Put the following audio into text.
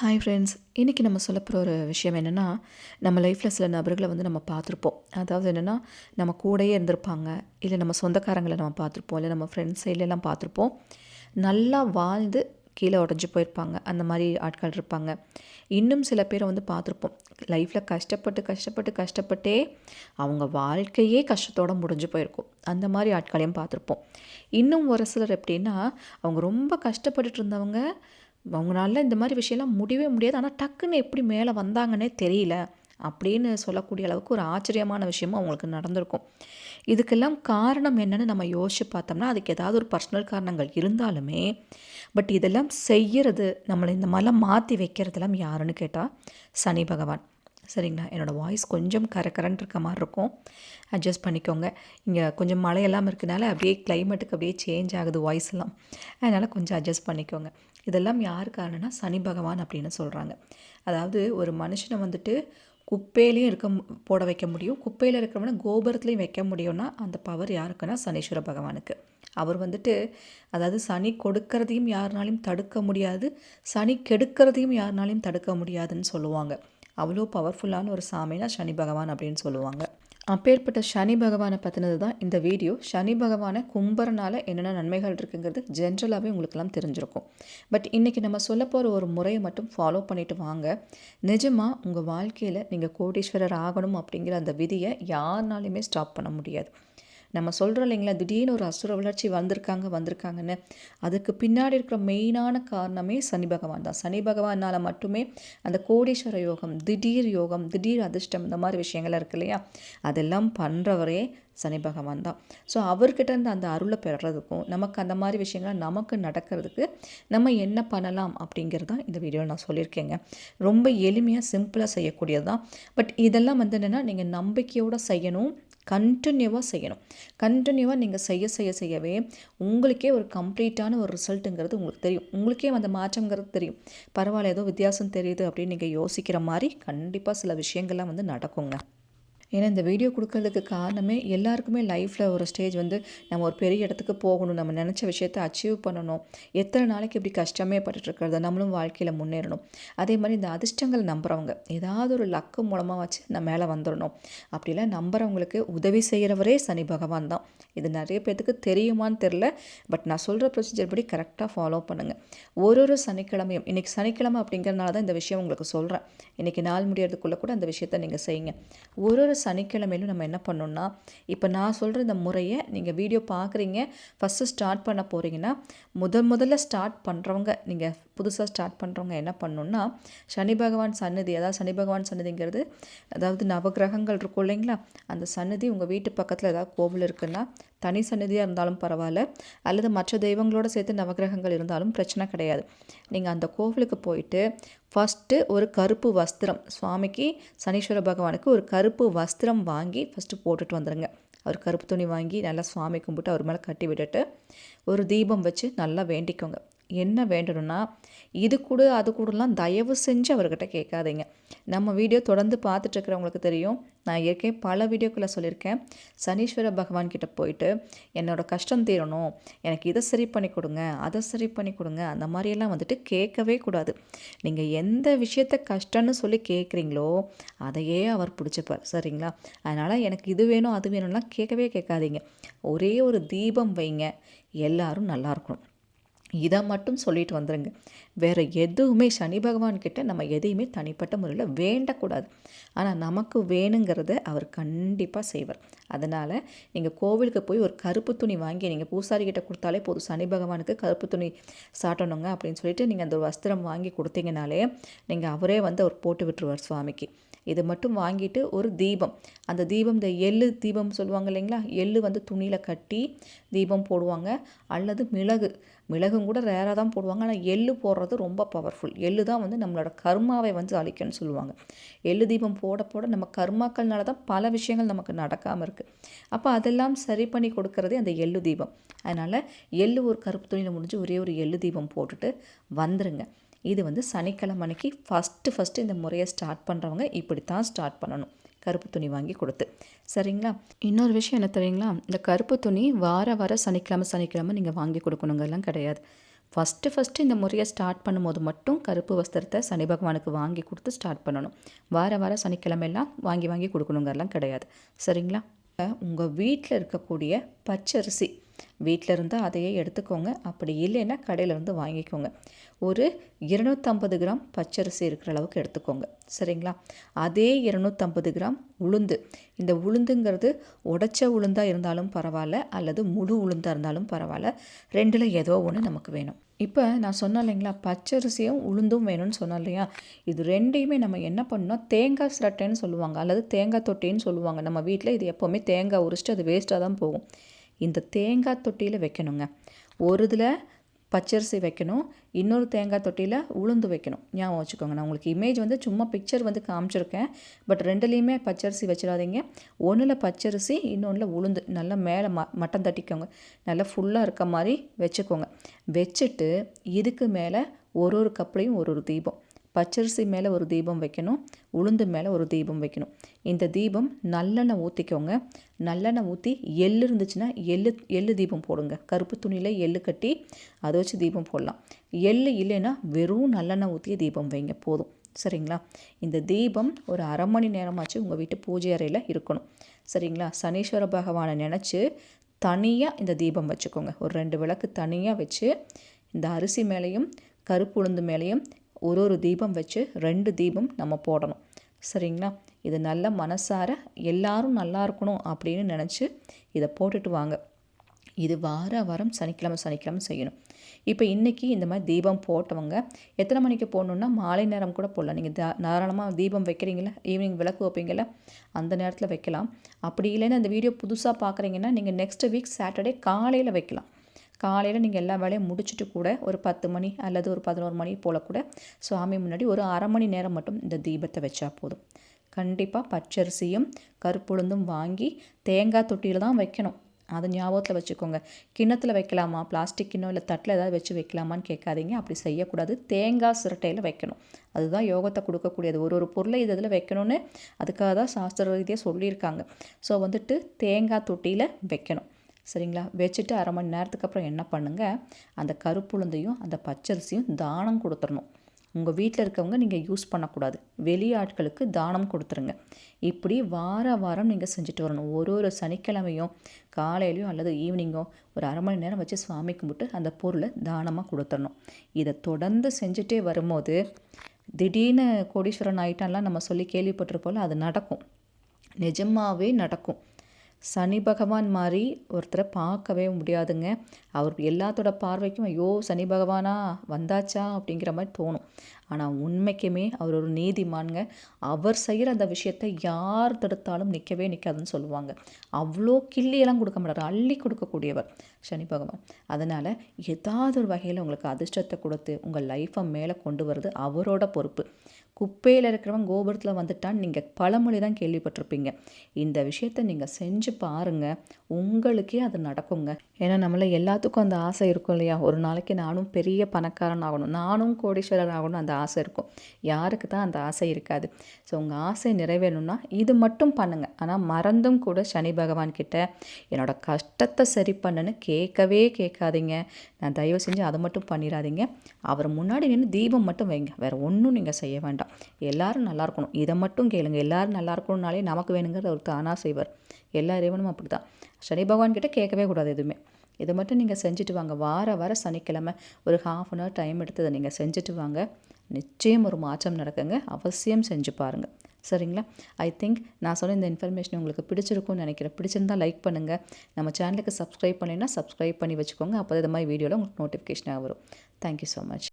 Hi friends இன்றைக்கி நம்ம சொல்ல போகிற ஒரு விஷயம் என்னென்னா நம்ம லைஃப்பில் சில நபர்களை வந்து நம்ம பார்த்துருப்போம். அதாவது என்னென்னா நம்ம கூடயே இருந்திருப்பாங்க இல்லை நம்ம சொந்தக்காரங்களை நம்ம பார்த்துருப்போம் இல்லை நம்ம ஃப்ரெண்ட்ஸ் சைட்லலாம் பார்த்துருப்போம். நல்லா வாழ்ந்து கீழே உடஞ்சி போயிருப்பாங்க அந்த மாதிரி ஆட்கள் இருப்பாங்க. இன்னும் சில பேரை வந்து பார்த்துருப்போம். லைஃப்பில் கஷ்டப்பட்டு கஷ்டப்பட்டு கஷ்டப்பட்டே அவங்க வாழ்க்கையே கஷ்டத்தோடு முடிஞ்சு போயிருக்கும். அந்த மாதிரி ஆட்களையும் பார்த்துருப்போம். இன்னும் ஒரு சிலர் எப்படின்னா அவங்க ரொம்ப கஷ்டப்பட்டுட்டு இருந்தவங்க அவங்களால இந்த மாதிரி விஷயம்லாம் முடியவே முடியாது. ஆனால் டக்குன்னு எப்படி மேலே வந்தாங்கன்னே தெரியல. அப்படின்னு சொல்லக்கூடிய அளவுக்கு ஒரு ஆச்சரியமான விஷயமும் அவங்களுக்கு நடந்திருக்கும். இதுக்கெல்லாம் காரணம் என்னென்னு நம்ம யோசிச்சு பார்த்தோம்னா அதுக்கு ஏதாவது ஒரு பர்சனல் காரணங்கள் இருந்தாலுமே பட் இதெல்லாம் செய்கிறது நம்மளை இந்த மாதிரிலாம் மாற்றி வைக்கிறதெல்லாம் யாருன்னு கேட்டால் சனி பகவான். சரிங்களா? என்னோடய வாய்ஸ் கொஞ்சம் கரகரன்னு இருக்க மாதிரி இருக்கும். அட்ஜஸ்ட் பண்ணிக்கோங்க. இங்கே கொஞ்சம் மழையெல்லாம் இருக்கனால அப்படியே கிளைமேட்டுக்கு அப்படியே சேஞ்ச் ஆகுது வாய்ஸ் எல்லாம். அதனால் கொஞ்சம் அட்ஜஸ்ட் பண்ணிக்கோங்க. இதெல்லாம் யார் காரணம்னா சனி பகவான் அப்படின்னு சொல்கிறாங்க அதாவது ஒரு மனுஷனை வந்துட்டு குப்பையிலையும் இருக்க போட வைக்க முடியும். குப்பையில் இருக்கிறவன கோபுரத்துலையும் வைக்க முடியும்னா அந்த பவர் யாருக்குன்னா சனீஸ்வர பகவானுக்கு. அவர் வந்துட்டு அதாவது சனி கொடுக்கறதையும் யாருனாலையும் தடுக்க முடியாது. சனி கெடுக்கிறதையும் யாருனாலையும் தடுக்க முடியாதுன்னு சொல்லுவாங்க. அவ்வளோ பவர்ஃபுல்லான ஒரு சாமினா சனி பகவான் அப்படின்னு சொல்லுவாங்க. அப்பேற்பட்ட சனி பகவானை பற்றினது தான் இந்த வீடியோ சனி பகவானை கும்பறனால என்னென்ன நன்மைகள் இருக்குங்கிறது ஜென்ரலாகவே உங்களுக்கெல்லாம் தெரிஞ்சிருக்கும். பட் இன்றைக்கி நம்ம சொல்ல போகிற ஒரு முறையை மட்டும் ஃபாலோ பண்ணிவிட்டு வாங்க. நிஜமாக உங்கள் வாழ்க்கையில் நீங்கள் கோடீஸ்வரர் ஆகணும் அப்படிங்கிற அந்த விதியை யாருனாலையுமே ஸ்டாப் பண்ண முடியாது. நம்ம சொல்கிறோம் இல்லைங்களா திடீர்னு ஒரு அசுர வளர்ச்சி வந்திருக்காங்க வந்திருக்காங்கன்னு. அதுக்கு பின்னாடி இருக்கிற மெயினான காரணமே சனி பகவான் தான். சனி பகவானால் மட்டுமே அந்த கோடீஸ்வர யோகம் திடீர் யோகம் திடீர் அதிர்ஷ்டம் இந்த மாதிரி விஷயங்கள்லாம் இருக்கு இல்லையா? அதெல்லாம் பண்ணுறவரே சனி பகவான் தான். ஸோ அவர்கிட்ட இருந்து அந்த அருளை பெறதுக்கும் நமக்கு அந்த மாதிரி விஷயங்கள் நமக்கு நடக்கிறதுக்கு நம்ம என்ன பண்ணலாம் அப்படிங்கிறது தான் இந்த வீடியோவில் நான் சொல்லியிருக்கேங்க. ரொம்ப எளிமையாக சிம்பிளாக செய்யக்கூடியது தான். பட் இதெல்லாம் வந்து என்னென்னா நீங்கள் நம்பிக்கையோடு செய்யணும் கண்டினியூவாக செய்யணும். கண்டினியூவாக நீங்கள் செய்ய செய்ய செய்யவே உங்களுக்கே ஒரு கம்ப்ளீட்டான ஒரு ரிசல்ட்டுங்கிறது உங்களுக்கு தெரியும். உங்களுக்கே அந்த மாற்றங்கிறது தெரியும். பரவாயில்ல ஏதோ வித்தியாசம் தெரியுது அப்படின்னு நீங்கள் யோசிக்கிற மாதிரி கண்டிப்பாக சில விஷயங்கள்லாம் வந்து நடக்குங்க. ஏன்னா இந்த வீடியோ கொடுக்கறதுக்கு காரணமே எல்லாருக்குமே லைஃப்பில் ஒரு ஸ்டேஜ் வந்து நம்ம ஒரு பெரிய இடத்துக்கு போகணும். நம்ம நினச்ச விஷயத்தை அச்சீவ் பண்ணணும். எத்தனை நாளைக்கு இப்படி கஷ்டமே பட்டுட்ருக்கிறது நம்மளும் வாழ்க்கையில் முன்னேறணும். அதே மாதிரி இந்த அதிர்ஷ்டங்கள் நம்புகிறவங்க ஏதாவது ஒரு லக்கு மூலமாக வச்சு நம்ம மேலே வந்துடணும் அப்படிலாம் நம்புகிறவங்களுக்கு உதவி செய்கிறவரே சனி பகவான் தான். இது நிறைய பேர்த்துக்கு தெரியுமான்னு தெரில பட் நான் சொல்கிற ப்ரொசீஜர் படி கரெக்டாக ஃபாலோ பண்ணுங்கள் ஒரு ஒரு சனிக்கிழமையும் இன்றைக்கி சனிக்கிழமை அப்படிங்கிறனால தான் இந்த விஷயம் உங்களுக்கு சொல்கிறேன் இன்றைக்கி நாள் முடியறதுக்குள்ளே கூட அந்த விஷயத்த நீங்கள் செய்யுங்க. ஒரு ஒரு சனிக்கிழமையிலும் நம்ம என்ன பண்ணோம்னா இப்போ நான் சொல்கிற இந்த முறையை நீங்கள் வீடியோ பார்க்குறீங்க ஃபஸ்ட்டு ஸ்டார்ட் பண்ண போகிறீங்கன்னா முதல் முதல்ல ஸ்டார்ட் பண்ணுறவங்க நீங்கள் புதுசாக ஸ்டார்ட் பண்ணுறவங்க என்ன பண்ணணுன்னா சனி பகவான் சன்னதி அதாவது சனி பகவான் சன்னதிங்கிறது அதாவது நவகிரகங்கள் இருக்கும் இல்லைங்களா? அந்த சன்னதி உங்கள் வீட்டு பக்கத்தில் ஏதாவது கோவில் இருக்குன்னா தனி சந்நிதியாக இருந்தாலும் பரவாயில்ல. அல்லது மற்ற தெய்வங்களோடு சேர்த்து நவகிரகங்கள் இருந்தாலும் பிரச்சனை கிடையாது. நீங்கள் அந்த கோவிலுக்கு போயிட்டு ஃபஸ்ட்டு ஒரு கருப்பு வஸ்திரம் சுவாமிக்கு சனீஸ்வர பகவானுக்கு ஒரு கருப்பு வஸ்திரம் வாங்கி ஃபஸ்ட்டு போட்டுட்டு வந்துடுங்க அவர் கருப்பு துணி வாங்கி நல்லா சுவாமி கும்பிட்டு அவர் மேலே கட்டி விட்டுட்டு ஒரு தீபம் வச்சு நல்லா வேண்டிக்கோங்க. என்ன வேண்டணும்னா இது கூட அது கூடலாம் தயவு செஞ்சு அவர்கிட்ட கேட்காதீங்க. நம்ம வீடியோ தொடர்ந்து பார்த்துட்ருக்கிறவங்களுக்கு தெரியும். நான் ஏற்கனவே பல வீடியோக்களை சொல்லியிருக்கேன். சனீஸ்வர பகவான் கிட்ட போயிட்டு என்னோடய கஷ்டம் தீரணும். எனக்கு இதை சரி பண்ணி கொடுங்க அதை சரி பண்ணி கொடுங்க. அந்த மாதிரியெல்லாம் வந்துட்டு கேட்கவே கூடாது. நீங்கள் எந்த விஷயத்த கஷ்டம்னு சொல்லி கேட்குறீங்களோ அதையே அவர் பிடிச்சிப்பார். சரிங்களா? அதனால் எனக்கு இது வேணும் அது வேணும்லாம் கேட்கவே கேட்காதீங்க. ஒரே ஒரு தீபம் வைங்க. எல்லாரும் நல்லா இருக்கணும். இதை மட்டும் சொல்லிட்டு வந்துடுங்க வேறு எதுவுமே சனி பகவான்கிட்ட நம்ம எதையுமே தனிப்பட்ட முறையில் வேண்டக்கூடாது. ஆனால் நமக்கு வேணுங்கிறத அவர் கண்டிப்பாக செய்வார். அதனால் நீங்கள் கோவிலுக்கு போய் ஒரு கருப்பு துணி வாங்கி நீங்கள் பூசாரிக்கிட்ட கொடுத்தாலே போதும். சனி பகவானுக்கு கருப்பு துணி சாட்டணுங்க அப்படின்னு சொல்லிட்டு நீங்கள் அந்த வஸ்திரம் வாங்கி கொடுத்தீங்கனாலே நீங்கள் அவரே வந்து அவர் போட்டு விட்டுருவார் சுவாமிக்கு. இது மட்டும் வாங்கிட்டு ஒரு தீபம். அந்த தீபம் இந்த எள்ளு தீபம் சொல்லுவாங்க இல்லைங்களா? எள்ளு வந்து துணியில் கட்டி தீபம் போடுவாங்க. அல்லது மிளகு. மிளகும் கூட ரேராக தான் போடுவாங்க. ஆனால் எள்ளு போடுறது ரொம்ப பவர்ஃபுல் எள்ளு தான் வந்து நம்மளோட கர்மாவை வந்து அழிக்கணும்னு சொல்லுவாங்க. எள்ளு தீபம் போட போட நம்ம கர்மாக்கள்னால தான் பல விஷயங்கள் நமக்கு நடக்காமல் இருக்குது அப்போ அதெல்லாம் சரி பண்ணி கொடுக்கறதே அந்த எள்ளு தீபம். அதனால் எள்ளு ஒரு கருப்பு துணியில் முடிஞ்சு ஒரே ஒரு எள்ளு தீபம் போட்டுட்டு வந்துருங்க. இது வந்து சனிக்கிழமை அன்னைக்கு ஃபஸ்ட்டு ஃபஸ்ட்டு இந்த முறையை ஸ்டார்ட் பண்ணுறவங்க இப்படி தான் ஸ்டார்ட் பண்ணணும். கருப்பு துணி வாங்கி கொடுத்து. சரிங்களா? இன்னொரு விஷயம் என்ன தெரியுங்களா? இந்த கருப்பு துணி வார வார சனிக்கிழமை சனிக்கிழமை நீங்கள் வாங்கி கொடுக்கணுங்கெல்லாம் கிடையாது. ஃபஸ்ட்டு ஃபஸ்ட்டு இந்த முறையை ஸ்டார்ட் பண்ணும்போது மட்டும் கருப்பு வஸ்திரத்தை சனி பகவானுக்கு வாங்கி கொடுத்து ஸ்டார்ட் பண்ணணும். வார வார சனிக்கிழமையெல்லாம் வாங்கி வாங்கி கொடுக்கணுங்கிறலாம் கிடையாது. சரிங்களா? உங்கள் வீட்டில் இருக்கக்கூடிய பச்சரிசி வீட்டில் இருந்தால் அதையே எடுத்துக்கோங்க. அப்படி இல்லைன்னா கடையிலேருந்து வாங்கிக்கோங்க. ஒரு இருநூற்றம்பது கிராம் பச்சரிசி இருக்கிற அளவுக்கு எடுத்துக்கோங்க. சரிங்களா? அதே இருநூற்றம்பது கிராம் உளுந்து. இந்த உளுந்துங்கிறது உடச்ச உளுந்தாக இருந்தாலும் பரவாயில்ல அல்லது முழு உளுந்தாக இருந்தாலும் பரவாயில்ல. ரெண்டில் ஏதோ ஒன்று நமக்கு வேணும். இப்போ நான் சொன்னேன் இல்லைங்களா? பச்சரிசியும் உளுந்தும் வேணும்னு சொன்னேன் இல்லையா? இது ரெண்டையுமே நம்ம என்ன பண்ணோம் தேங்காய் சிரட்டைன்னு சொல்லுவாங்க அல்லது தேங்காய் தொட்டின்னு சொல்லுவாங்க. நம்ம வீட்டில் இது எப்போவுமே தேங்காய் உரிச்சிட்டு அது வேஸ்ட்டாக தான் போகும். இந்த தேங்காய் தொட்டியில் வைக்கணுங்க. ஒரு இதில் பச்சரிசி வைக்கணும் இன்னொரு தேங்காய் தொட்டியில் உளுந்து வைக்கணும். ஞாபகம் வச்சுக்கோங்க. நான் உங்களுக்கு இமேஜ் வந்து சும்மா பிக்சர் வந்து காமிச்சிருக்கேன். பட் ரெண்டுலேயுமே பச்சரிசி வச்சிடாதீங்க. ஒன்றில் பச்சரிசி இன்னொன்றில் உளுந்து. நல்லா மேலே ம மட்டம் தட்டிக்கோங்க. நல்லா ஃபுல்லாக இருக்க மாதிரி வச்சுக்கோங்க. வச்சுட்டு இதுக்கு மேலே ஒரு ஒரு கப்லையும் ஒரு ஒரு தீபம். பச்சரிசி மேலே ஒரு தீபம் வைக்கணும் உளுந்து மேலே ஒரு தீபம் வைக்கணும். இந்த தீபம் நல்லெண்ணெய் ஊற்றிக்கோங்க நல்லெண்ணெய் ஊற்றி எள்ளு இருந்துச்சுன்னா எள்ளு எள்ளு தீபம் போடுங்க. கருப்பு துணியில் எள்ளு கட்டி அதை வச்சு தீபம் போடலாம். எள்ளு இல்லைன்னா வெறும் நல்லெண்ணெய் ஊற்றிய தீபம் வைங்க போதும். சரிங்களா? இந்த தீபம் ஒரு அரை மணி நேரமாச்சு உங்கள் வீட்டு பூஜை அறையில் இருக்கணும். சரிங்களா? சனீஸ்வர பகவானை நினச்சி தனியாக இந்த தீபம் வச்சுக்கோங்க. ஒரு ரெண்டு விளக்கு தனியாக வச்சு இந்த அரிசி மேலேயும் கருப்பு உளுந்து மேலேயும் ஒரு ஒரு தீபம் வச்சு ரெண்டு தீபம் நம்ம போடணும். சரிங்களா? இது நல்ல மனசார எல்லாரும் நல்லா இருக்கணும் அப்படின்னு நினச்சி இதை போட்டுட்டு வாங்க. இது வார வாரம் சனிக்கிழமை சனிக்கிழமை செய்யணும். இப்போ இன்றைக்கி இந்த மாதிரி தீபம் போட்டவங்க எத்தனை மணிக்கு போடணுன்னா மாலை நேரம் கூட போடலாம். நீங்கள் தா தாராளமாக தீபம் வைக்கிறீங்களா ஈவினிங் விளக்கு வைப்பீங்களா அந்த நேரத்தில் வைக்கலாம். அப்படி இல்லைன்னா அந்த வீடியோ புதுசாக பார்க்குறீங்கன்னா நீங்கள் நெக்ஸ்ட் வீக் சாட்டர்டே காலையில் வைக்கலாம். காலையில் நீங்கள் எல்லா வேலையும் முடிச்சுட்டு கூட ஒரு பத்து மணி அல்லது ஒரு பதினோரு மணி போல் கூட சுவாமி முன்னாடி ஒரு அரை மணி நேரம் மட்டும் இந்த தீபத்தை வச்சா போதும். கண்டிப்பாக பச்சரிசியும் கருப்புளுந்தும் வாங்கி தேங்காய் தொட்டியில் தான் வைக்கணும். அதை ஞாபகத்தில் வச்சுக்கோங்க. கிண்ணத்தில் வைக்கலாமா? பிளாஸ்டிக் கிண்ணம் இல்லை தட்டில் ஏதாவது வச்சு வைக்கலாமான்னு கேட்காதீங்க. அப்படி செய்யக்கூடாது. தேங்காய் சிரட்டையில் வைக்கணும். அதுதான் யோகத்தை கொடுக்கக்கூடியது. ஒரு ஒரு பொருளை இது இதில் வைக்கணும்னு அதுக்காக தான் சாஸ்திர ரீதியாக சொல்லியிருக்காங்க. ஸோ வந்துட்டு தேங்காய் தொட்டியில் வைக்கணும். சரிங்களா? வச்சுட்டு அரை மணி நேரத்துக்கு அப்புறம் என்ன பண்ணுங்கள் அந்த கருப்புளுந்தையும் அந்த பச்சரிசியும் தானம் கொடுத்துடணும் உங்கள் வீட்டில் இருக்கவங்க நீங்கள் யூஸ் பண்ணக்கூடாது. வெளியாட்களுக்கு தானம் கொடுத்துருங்க. இப்படி வார வாரம் நீங்கள் செஞ்சுட்டு வரணும். ஒரு ஒரு சனிக்கிழமையும் காலையிலையோ அல்லது ஈவினிங்கோ ஒரு அரை மணி நேரம் வச்சு சுவாமி கும்பிட்டு அந்த பொருளை தானமாக கொடுத்துடணும் இதை தொடர்ந்து செஞ்சுட்டே வரும்போது திடீர்னு கோடீஸ்வரன் ஆயிட்டான்லாம் நம்ம சொல்லி கேள்விப்பட்டிருப்போம்ல அது நடக்கும். நிஜமாகவே நடக்கும். சனி பகவான் மாதிரி ஒருத்தரை பார்க்கவே முடியாதுங்க. அவர் எல்லாத்தோட பார்வைக்கும் ஐயோ சனி பகவானா வந்தாச்சா அப்படிங்கிற மாதிரி தோணும். ஆனால் உண்மைக்குமே அவர் ஒரு நீதிமான்ங்க. அவர் செய்கிற அந்த விஷயத்தை யார் தடுத்தாலும் நிற்கவே நிற்காதுன்னு சொல்லுவாங்க. அவ்வளோ கிள்ளியெல்லாம் கொடுக்க மாட்டார். அள்ளி கொடுக்கக்கூடியவர் சனி பகவான். அதனால் ஏதாவது ஒரு வகையில் உங்களுக்கு அதிர்ஷ்டத்தை கொடுத்து உங்கள் லைஃப்பை மேலே கொண்டு வர்றது அவரோட பொறுப்பு. குப்பையில் இருக்கிறவன் கோபுரத்தில் வந்துட்டான்னு நீங்கள் பழமொழி தான் கேள்விப்பட்டிருப்பீங்க. இந்த விஷயத்த நீங்கள் செஞ்சு பாருங்கள் உங்களுக்கே அது நடக்குங்க. ஏன்னா நம்மள எல்லாத்துக்கும் அந்த ஆசை இருக்கும் இல்லையா? ஒரு நாளைக்கு நானும் பெரிய பணக்காரன் ஆகணும். நானும் கோடீஸ்வரர் ஆகணும் அந்த ஆசை இருக்கும். யாருக்கு தான் அந்த ஆசை இருக்காது. ஸோ உங்கள் ஆசை நிறைவேணும்னா இது மட்டும் பண்ணுங்கள் ஆனால் மறந்தும் கூட சனி பகவான் கிட்ட என்னோட கஷ்டத்தை சரி பண்ணுன்னு கேட்கவே கேட்காதீங்க. நான் தயவு செஞ்சு அதை மட்டும் பண்ணிடாதீங்க. அவர் முன்னாடி நின்று தீபம் மட்டும் வைங்க. வேறு ஒன்றும் நீங்கள் செய்ய வேண்டாம். எல்லாரும் நல்லா இருக்கணும். இதை மட்டும் கேளுங்க. எல்லாரும் நல்லா இருக்கணும்னாலே நமக்கு வேணுங்கிறத அவர் தானாக செய்வார். எல்லா இறைவனும் அப்படி தான் சனி பகவான் கிட்ட கேட்கவே கூடாது எதுவுமே. இதை மட்டும் நீங்கள் செஞ்சுட்டு வாங்க. வார வார சனிக்கிழமை ஒரு ஹாஃப் அன் ஹவர் டைம் எடுத்து அதை நீங்கள் செஞ்சுட்டு வாங்க. நிச்சயம் ஒரு மாற்றம் நடக்குங்க. அவசியம் செஞ்சு பாருங்கள் சரிங்களா? ஐ திங்க் நான் சொன்ன இந்த இன்ஃபர்மேஷன் உங்களுக்கு பிடிச்சிருக்கும்னு நினைக்கிறேன். பிடிச்சிருந்தால் லைக் பண்ணுங்கள் நம்ம சேனலுக்கு சப்ஸ்கிரைப் பண்ணினா சப்ஸ்கிரைப் பண்ணி வச்சுக்கோங்க. அப்போ இது மாதிரி வீடியோவில் உங்களுக்கு நோட்டிஃபிகேஷனாக வரும். Thank you so much